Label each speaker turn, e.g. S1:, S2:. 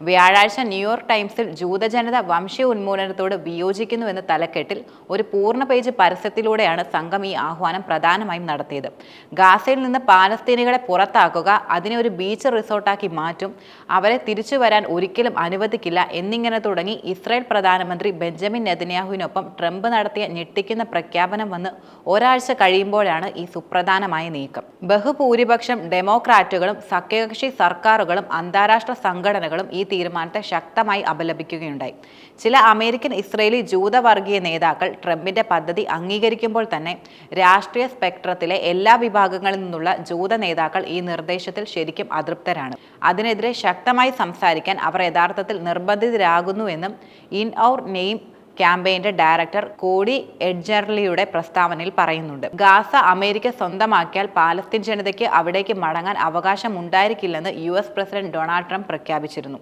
S1: വ്യാഴാഴ്ച ന്യൂയോർക്ക് ടൈംസിൽ ജൂതജനത വംശീയ ഉന്മൂലനത്തോട് വിയോജിക്കുന്നുവെന്ന തലക്കെട്ടിൽ ഒരു പൂർണ പേജ് പരസ്യത്തിലൂടെയാണ് സംഘം ഈ ആഹ്വാനം പ്രധാനമായും നടത്തിയത്. ഗാസയിൽ നിന്ന് പാലസ്തീനികളെ പുറത്താക്കുക അതിനെ ഒരു ബീച്ച് റിസോർട്ടാക്കി മാറ്റും അവരെ തിരിച്ചു വരാൻ ഒരിക്കലും അനുവദിക്കില്ല എന്നിങ്ങനെ തുടങ്ങി ഇസ്രായേൽ പ്രധാനമന്ത്രി ബെഞ്ചമിൻ നെതന്യാഹുവിനൊപ്പം ട്രംപ് നടത്തിയ ഞെട്ടിക്കുന്ന പ്രഖ്യാപനം വന്ന് ഒരാഴ്ച കഴിയുമ്പോഴാണ് ഈ സുപ്രധാനമായ നീക്കം. ബഹുഭൂരിപക്ഷം ഡെമോക്രാറ്റുകളും സഖ്യകക്ഷി സർക്കാരുകളും അന്താരാഷ്ട്ര സംഘടനകളും ഈ തീരുമാനത്തെ ശക്തമായി അപലപിക്കുകയുണ്ടായി. ചില അമേരിക്കൻ ഇസ്രയേലി ജൂതവർഗീയ നേതാക്കൾ ട്രംപിന്റെ പദ്ധതി അംഗീകരിക്കുമ്പോൾ തന്നെ രാഷ്ട്രീയ സ്പെക്ട്രത്തിലെ എല്ലാ വിഭാഗങ്ങളിൽ നിന്നുള്ള ജൂത നേതാക്കൾ ഈ നിർദ്ദേശത്തിൽ ശരിക്കും അതൃപ്തരാണ്. അതിനെതിരെ ശക്തമായി സംസാരിക്കാൻ അവർ യഥാർത്ഥത്തിൽ നിർബന്ധിതരാകുന്നുവെന്നും ഇൻ ഔർ നെയിം ക്യാമ്പയിന്റെ ഡയറക്ടർ കോഡി എഡ്ജർലിയുടെ പ്രസ്താവനയിൽ പറയുന്നുണ്ട്. ഗാസ അമേരിക്ക സ്വന്തമാക്കിയാൽ പാലസ്തീൻ ജനതയ്ക്ക് അവിടേക്ക് മടങ്ങാൻ അവകാശം ഉണ്ടായിരിക്കില്ലെന്ന് യു പ്രസിഡന്റ് ഡൊണാൾഡ് ട്രംപ് പ്രഖ്യാപിച്ചിരുന്നു.